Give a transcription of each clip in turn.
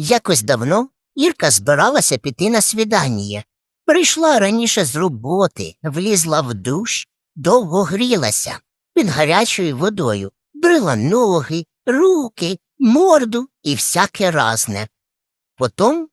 Якось давно Ірка збиралася піти на свідання. Прийшла раніше з роботи, влізла в душ, довго грілася під гарячою водою, брила ноги, руки, морду і всяке разне. Потім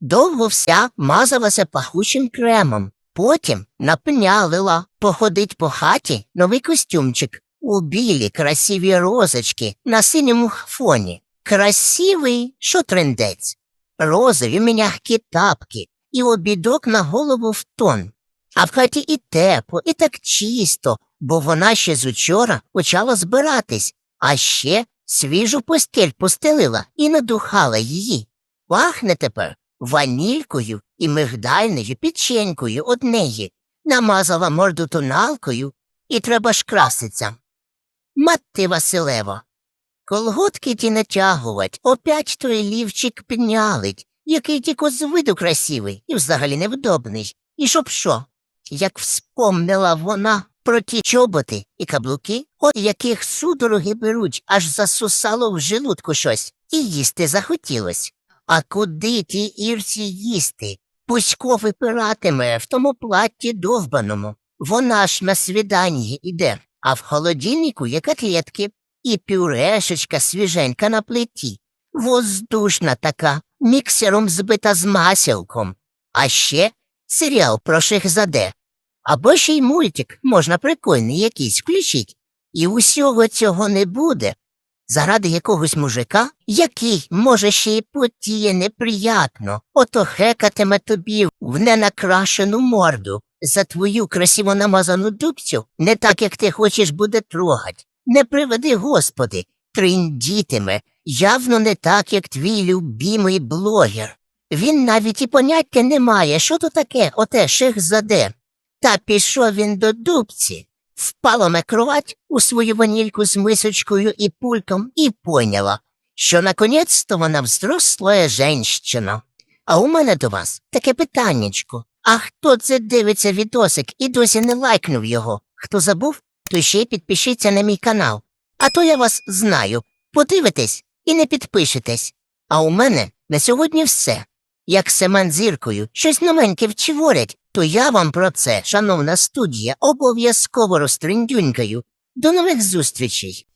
довго вся мазалася пахучим кремом, потім напнялила походить по хаті новий костюмчик у білі красиві розочки на синьому фоні. Красивий, що трендець. Розові м'які тапки і обідок на голову в тон. А в хаті і тепло, і так чисто, бо вона ще з учора почала збиратись, а ще свіжу постіль постелила і надухала її. Пахне тепер ванількою і мигдальною печенькою од неї, намазала морду тоналкою і треба ж краситься. Мати Василево, колготки ті натягувать, опять той лівчик пнялить, який тільки з виду красивий і взагалі невдобний. І щоб що? Як вспомнила вона про ті чоботи і каблуки, от яких судороги беруть, аж засусало в желудку щось, і їсти захотілось. А куди ті ірці їсти? Пусько випиратиме в тому платті довбаному. Вона ж на свіданні іде, а в холодильнику є котлетки і пюрешечка свіженька на плиті. Воздушна така, міксером збита з масілком. А ще серіал про Шехзаде. Або ще й мультик можна прикольний якийсь включить. І усього цього не буде. Заради якогось мужика, який, може, ще й потіє неприятно, ото хекатиме тобі в ненакрашену морду за твою красиво намазану дубцю, не так, як ти хочеш буде трогать. Не приведи, господи, триндітиме, явно не так, як твій любімий блогер. Він навіть і поняття не має, що то таке, оте шехзаде. Та пішов він до дубці, впала на кровать у свою ванільку з мисочкою і пульком і поняла, що наконець-то вона взрослая женщина. А у мене до вас таке питаннячко. А хто це дивиться відосик і досі не лайкнув його? Хто забув, то ще підпишіться на мій канал. А то я вас знаю. Подивитесь і не підпишетесь. А у мене на сьогодні все. Як Семен зіркою щось новеньке вчворять, то я вам про це, шановна студія, обов'язково розтриндюнькаю. До нових зустрічей!